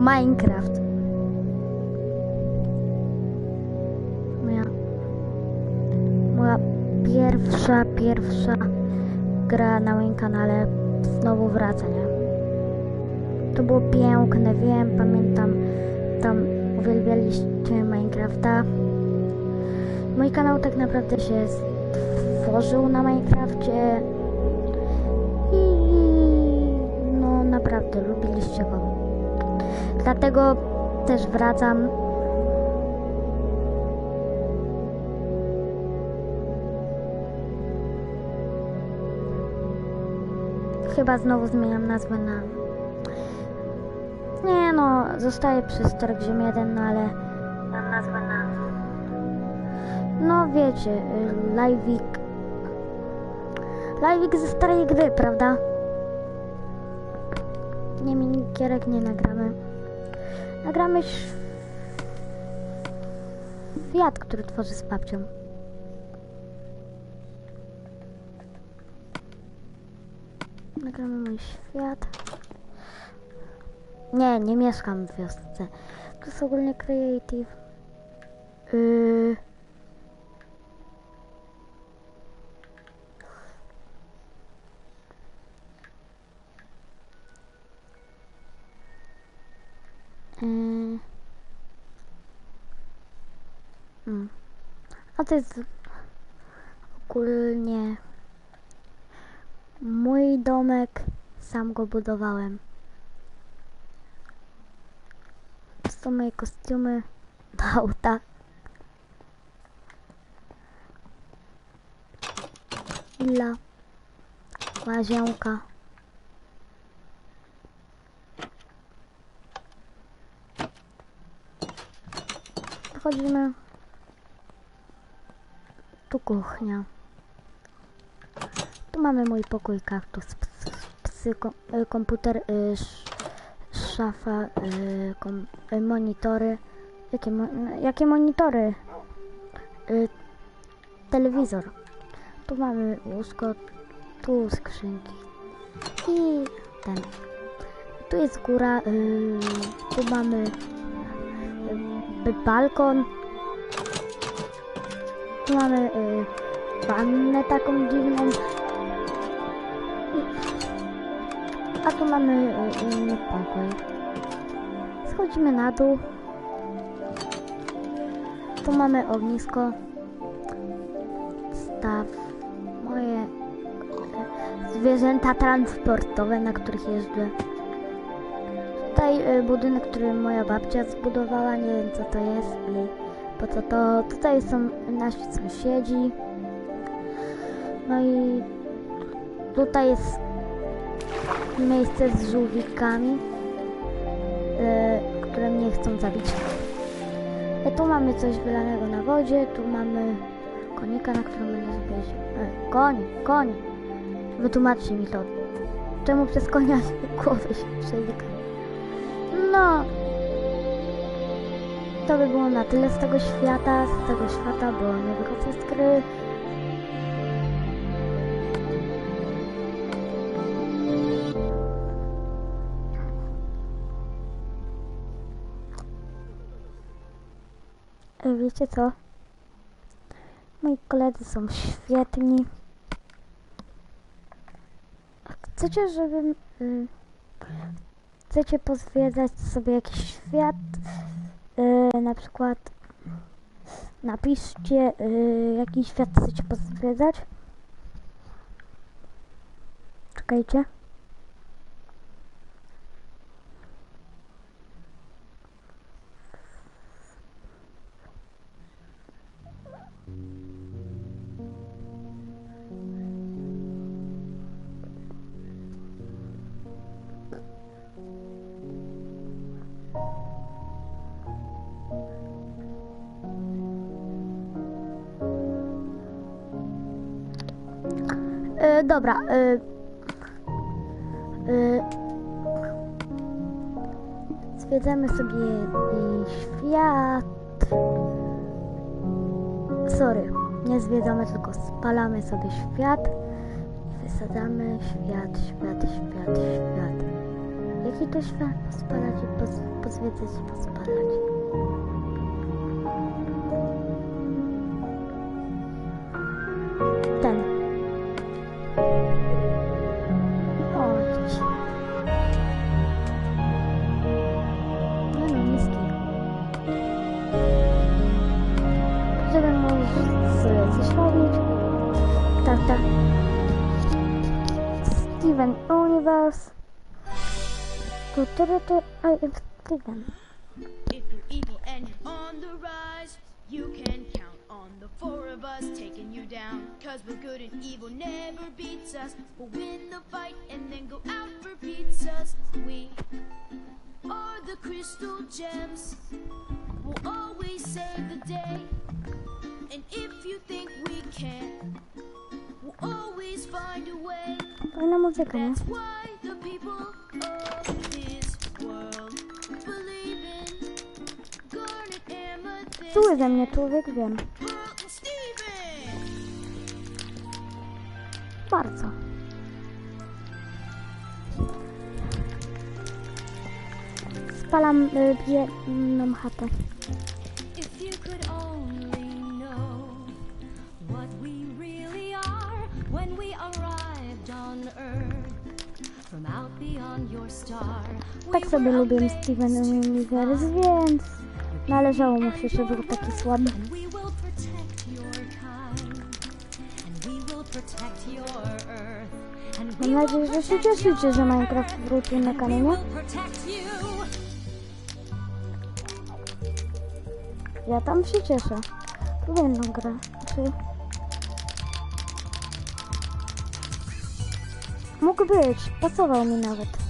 Minecraft. Moja, moja pierwsza, pierwsza gra na moim kanale znowu wraca, nie? To było piękne, wiem, pamiętam, tam uwielbialiście Minecrafta. Mój kanał tak naprawdę się stworzył na Minecrafcie i no naprawdę lubiliście go. Dlatego też wracam. Chyba znowu zmieniam nazwę na... Nie no, zostaję przy Stark Ziom 1, no ale mam nazwę na... No wiecie, Live'ik... Live'ik ze starej gry, prawda? Nie, minikierek nie nagramy. Nagramy świat, który tworzy z babcią. Nagramy mój świat. Nie, nie mieszkam w wiosce. To jest ogólnie creative. Yy... Mm. A to jest ogólnie mój domek. Sam go budowałem. To są moje kostiumy do auta. Illa. Łazienka. Wchodzimy. Tu kuchnia. Tu mamy mój pokój kaktus, psy, psy kom, y, komputer, y, sz, szafa, y, kom, monitory. Jakie, mo, jakie monitory? Telewizor. Tu mamy łóżko, tu skrzynki. I ten. Tu jest góra, tu mamy balkon. Tu mamy y, wannę taką dziwną. A tu mamy y, inny pokój. Schodzimy na dół. Tu mamy ognisko. Staw. Moje y, zwierzęta transportowe, na których jeżdżę. Tutaj y, budynek, który moja babcia zbudowała, nie wiem co to jest i po co to. Tutaj są nasi sąsiedzi. No i tutaj jest miejsce z żółwikami, e, które mnie chcą zabić. E, tu mamy coś wylanego na wodzie, tu mamy konika, na którym sobie jeździł. E, koń, koń. Wytłumaczcie mi to. Czemu przez konia głowy się przenika? No. To by było na tyle z tego świata, z tego świata, bo nie wychodzę z gry. Wiecie co? Moi koledzy są świetni. Chcecie, żebym... Y, chcecie pozwiedzać sobie jakiś świat? Y, na przykład... Napiszcie, y, jaki świat chcecie pozwiedzać. Czekajcie. Dobra. E, e, zwiedzamy sobie świat. Sorry, nie zwiedzamy, tylko spalamy sobie świat. I wysadzamy świat, świat, świat, świat. Jaki to świat pospalać i poz, pozwiedzać pospalać? Tu, tu, tu, tu. I am Steven. If you're evil and you're on the rise, you can count on the four of us taking you down. Cause we're good and evil never beats us. We'll win the fight and then go out for pizzas. We are the crystal gems. We'll always save the day. And if you think we can, we'll always find a way. Fajna muzyka, nie? That's why the people Czuły ze mnie człowiek, wiem. Bardzo. Spalam y, jedną chatę. Tak sobie lubię Steven Universe, więc należało mu się, że był taki słaby. Mam nadzieję, że się cieszycie, że Minecraft wrócił na kanał. Ja tam się cieszę. Lubię tą grę. Czy... Mógł być, pasował mi nawet.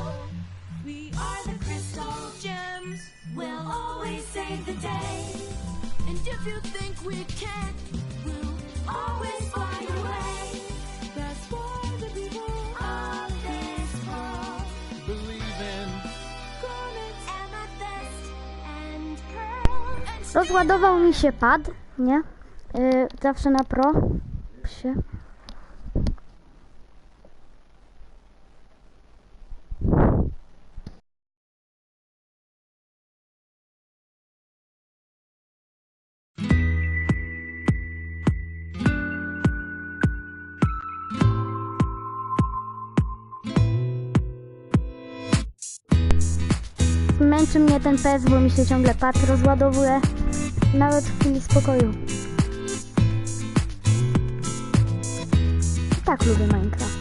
save the day. and if you think we can't, we'll always find a way. That's why the people of this Believe in Amethyst and pearl. rozładował mi się pad, nie? Y, zawsze na pro. Się. Męczy mnie ten PS, bo mi się ciągle pad rozładowuje. Nawet w chwili spokoju. Tak lubię Minecraft.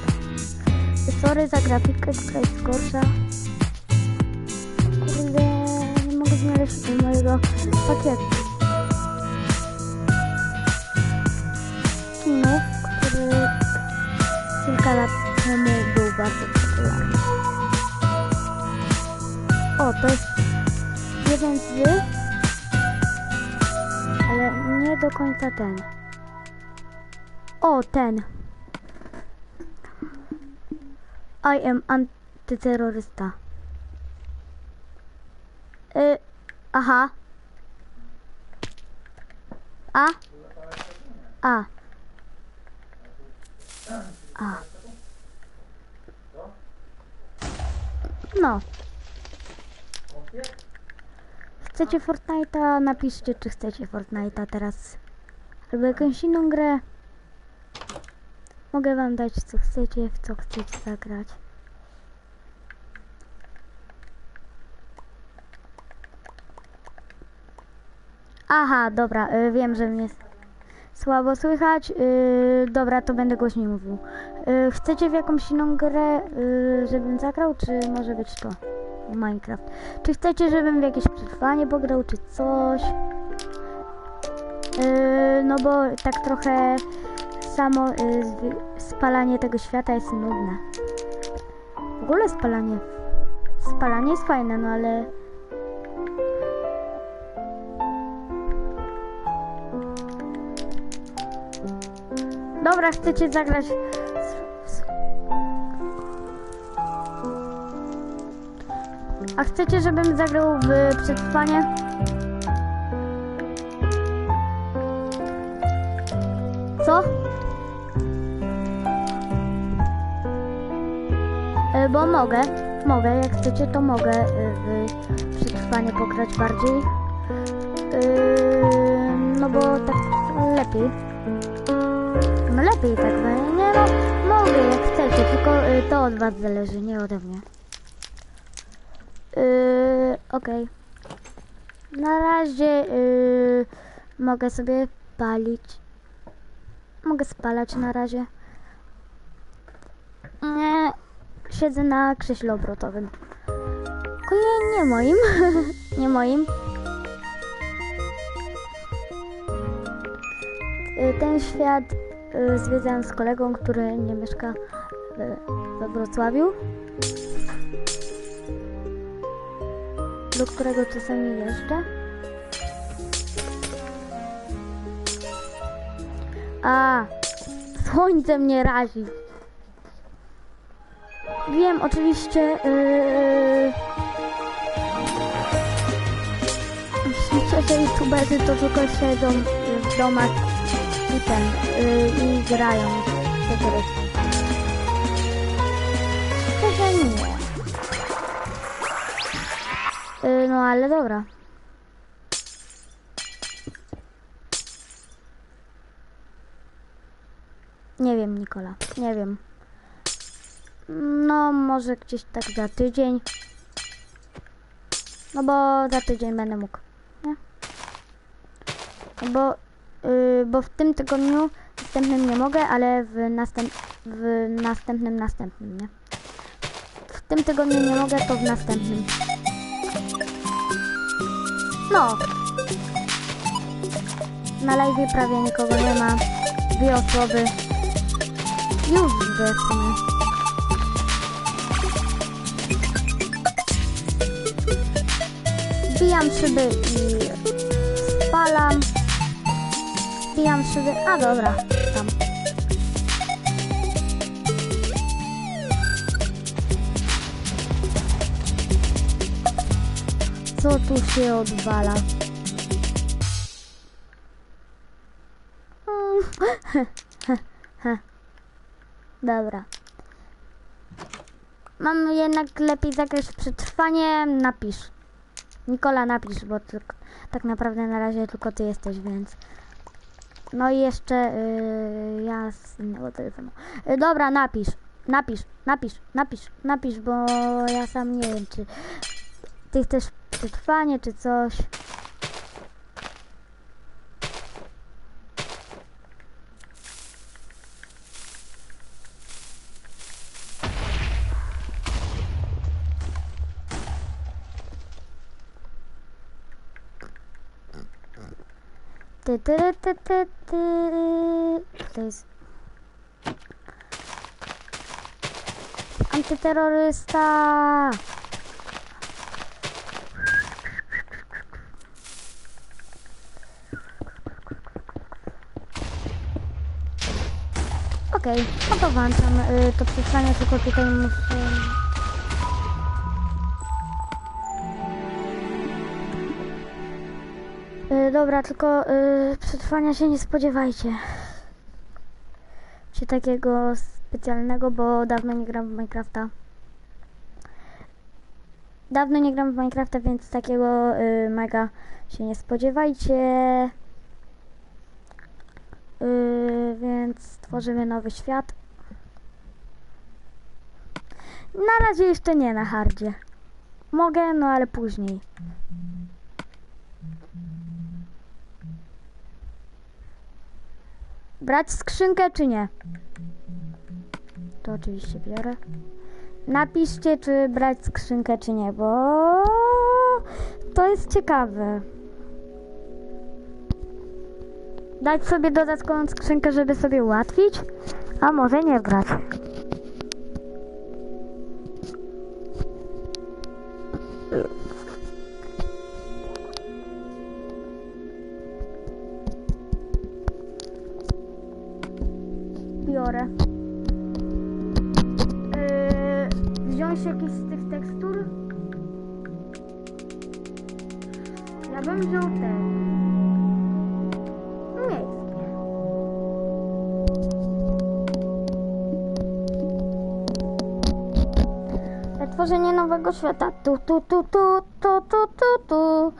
Sorry za grafikę, która jest gorsza. Kurde, nie mogę znaleźć mojego pakietu. Kinów, który kilka lat temu był bardzo popularny. O, to jest jeden ale nie do końca ten. O, ten. I am antyterrorysta. Y, aha. A? A. A. No. Chcecie Fortnite'a? Napiszcie, czy chcecie Fortnite'a teraz. Albo jakąś inną grę. Mogę wam dać, co chcecie, w co chcecie zagrać. Aha, dobra, y, wiem, że mnie słabo słychać. Y, dobra, to będę głośniej mówił. Y, chcecie w jakąś inną grę, y, żebym zagrał, czy może być to? Minecraft. Czy chcecie, żebym w jakieś przetrwanie pograł, czy coś? Yy, no bo tak trochę samo y, zwi- spalanie tego świata jest nudne. W ogóle spalanie. Spalanie jest fajne, no ale. Dobra, chcecie zagrać. A chcecie, żebym zagrał w przetrwanie? Co? E, bo mogę, mogę, jak chcecie to mogę e, w przetrwanie pograć bardziej. E, no bo tak lepiej. No lepiej tak, no, nie no, mogę jak chcecie, tylko e, to od was zależy, nie ode mnie. Yy, Okej. Na razie yy, mogę sobie palić. Mogę spalać na razie. Nie, siedzę na krześle obrotowym. Ojej, nie moim. nie moim. Y, Ten świat y, zwiedzałem z kolegą, który nie mieszka y, we Wrocławiu. Do którego czasami jeżdżę. A, słońce mnie razi. Wiem, oczywiście. Yy... Myślicie, że youtuberzy to tylko siedzą w domach i ten, yy, i grają w Yy, no ale dobra. Nie wiem, Nikola. Nie wiem. No, może gdzieś tak za tydzień. No bo za tydzień będę mógł. Nie? Bo, yy, bo w tym tygodniu następnym nie mogę, ale w, następ, w następnym następnym, nie? W tym tygodniu nie mogę, to w następnym. No. Na live prawie nikogo nie ma. Dwie osoby. Już dwie w sumie. Wbijam szyby i spalam. Wbijam szyby. A dobra, Co tu się odwala? Dobra. Mam jednak lepiej zagrać przetrwanie. Napisz. Nikola, napisz, bo tylko, tak naprawdę na razie tylko ty jesteś, więc. No i jeszcze yy, ja z innego telefonu. Yy, dobra, napisz. Napisz, napisz, napisz, napisz, bo ja sam nie wiem, czy ty chcesz przetrwanie, czy coś. Ty, ty, ty, ty, ty. To jest... Antyterrorysta! Okej, no to włączam y, to przetrwanie, tylko tutaj muszę... Y, dobra, tylko y, przetrwania się nie spodziewajcie. Czy takiego specjalnego, bo dawno nie gram w Minecrafta. Dawno nie gram w Minecrafta, więc takiego y, mega się nie spodziewajcie. Y, więc tworzymy nowy świat. Na razie jeszcze nie na hardzie. Mogę, no ale później. Brać skrzynkę czy nie? To oczywiście biorę. Napiszcie, czy brać skrzynkę, czy nie, bo to jest ciekawe. Dać sobie dodatkową skrzynkę, żeby sobie ułatwić, a może nie brać. świata. Tu, tu, tu, tu, tu, tu, tu, tu.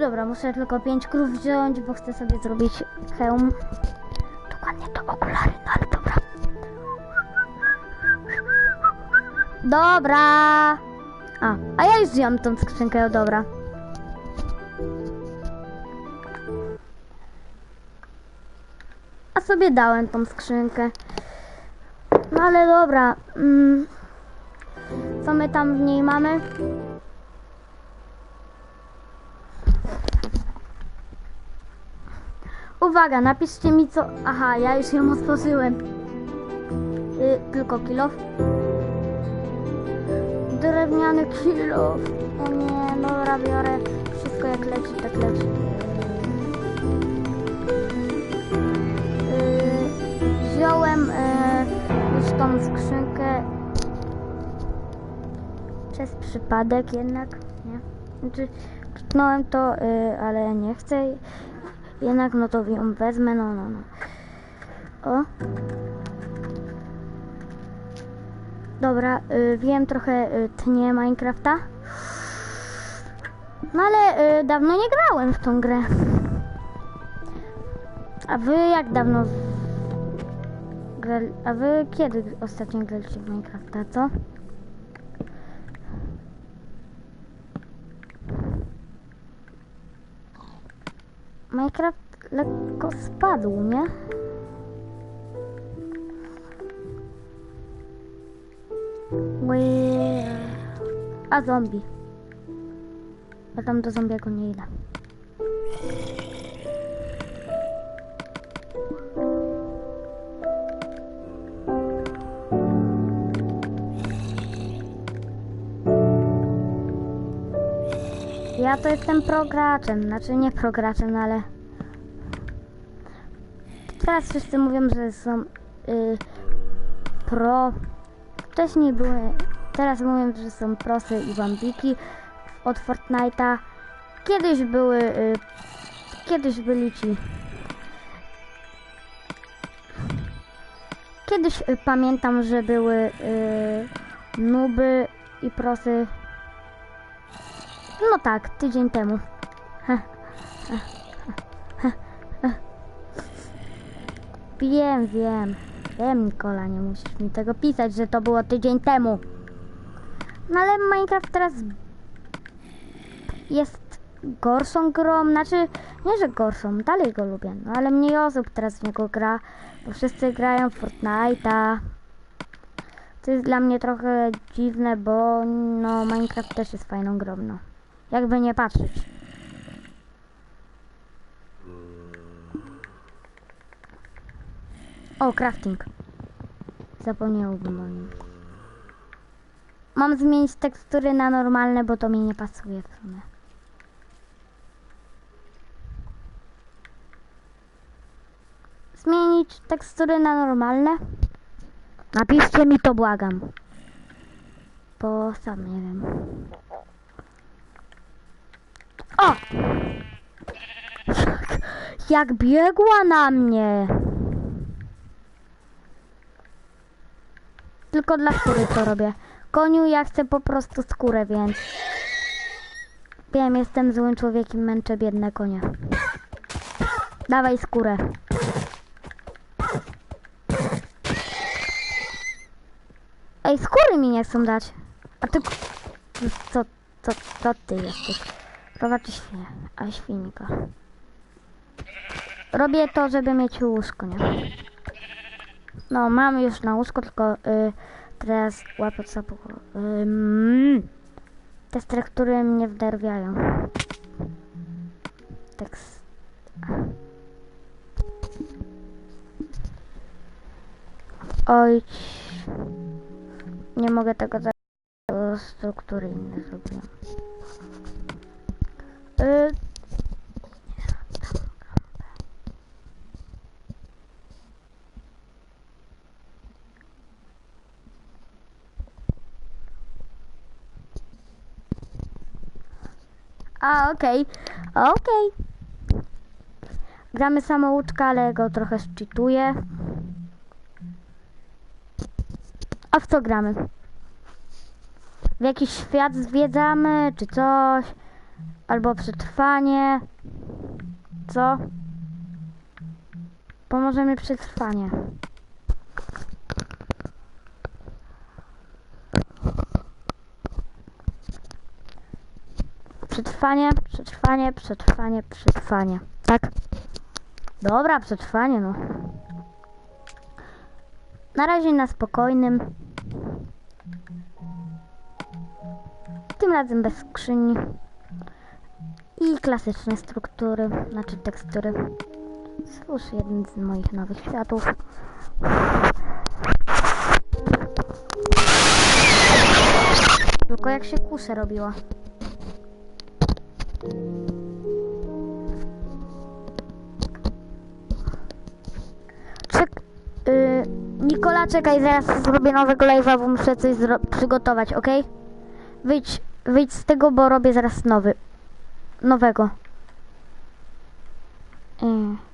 Dobra, muszę tylko pięć krów wziąć, bo chcę sobie zrobić hełm. Dokładnie to okulary, no ale dobra. Dobra! A, a ja już wziąłem tą skrzynkę, dobra. Sobie dałem tą skrzynkę. No ale dobra. Mm, co my tam w niej mamy? Uwaga, napiszcie mi co... Aha, ja już ją otworzyłem. Y, tylko kilof. Drewniany kilof. O nie, dobra, biorę. Wszystko jak leci, tak leci. Tą skrzynkę przez przypadek jednak, nie? Znaczy, kliknąłem to, yy, ale nie chcę jednak, no to ją wezmę, no, no, no. O. Dobra, y, wiem trochę y, tnie Minecrafta. No ale y, dawno nie grałem w tą grę. A wy jak dawno grali, a wy kiedy ostatnio graliście w Minecrafta, co? Minecraft lekko spadł, nie? Łe. A zombie. A tam do zombiego nie idę. Ja to jestem prograczem, znaczy nie prograczem, no ale teraz wszyscy mówią, że są y, pro. Wcześniej były, teraz mówią, że są prosy i bambiki od Fortnite'a. Kiedyś były, y, kiedyś byli ci. Kiedyś y, pamiętam, że były y, nuby i prosy. No tak, tydzień temu. Wiem, wiem. Wiem, Nikola, nie musisz mi tego pisać, że to było tydzień temu. No ale Minecraft teraz jest gorszą grą, znaczy nie, że gorszą, dalej go lubię, no ale mniej osób teraz w niego gra, bo wszyscy grają w Fortnite'a. To jest dla mnie trochę dziwne, bo no Minecraft też jest fajną grą, no. Jakby nie patrzeć. O, crafting. Zapomniałbym o nim. Mam zmienić tekstury na normalne, bo to mi nie pasuje w sumie. Zmienić tekstury na normalne? Napiszcie mi to, błagam. Bo sam nie wiem. O! Jak, biegła na mnie! Tylko dla skóry to robię. Koniu, ja chcę po prostu skórę, więc... Wiem, jestem złym człowiekiem, męczę biedne konie. Dawaj skórę. Ej, skóry mi nie chcą dać. A ty... Co, co, co ty jesteś? Krowa czy świnia? A świnka. Robię to, żeby mieć łóżko, nie? No, mamy już na łóżko, tylko y, Teraz łapę co um, Te struktury mnie wderwiają. Tekst. Oj. Nie mogę tego za struktury inne zrobiłem. Y, A, okej. Okej. Gramy samouczka, ale go trochę szczytuję. A w co gramy? W jakiś świat zwiedzamy, czy coś? Albo przetrwanie? Co? Pomoże mi przetrwanie. Przetrwanie, przetrwanie, przetrwanie, przetrwanie. Tak? Dobra, przetrwanie, no. Na razie na spokojnym. Tym razem bez skrzyni. I klasyczne struktury, znaczy tekstury. Stwórz jeden z moich nowych światów. Tylko jak się kuszę robiła. Czek... Y... Nikola, czekaj, zaraz zrobię nowego live'a, bo muszę coś przygotować, ok? Wyjdź, wyjdź z tego, bo robię zaraz nowy. Nowego. Y.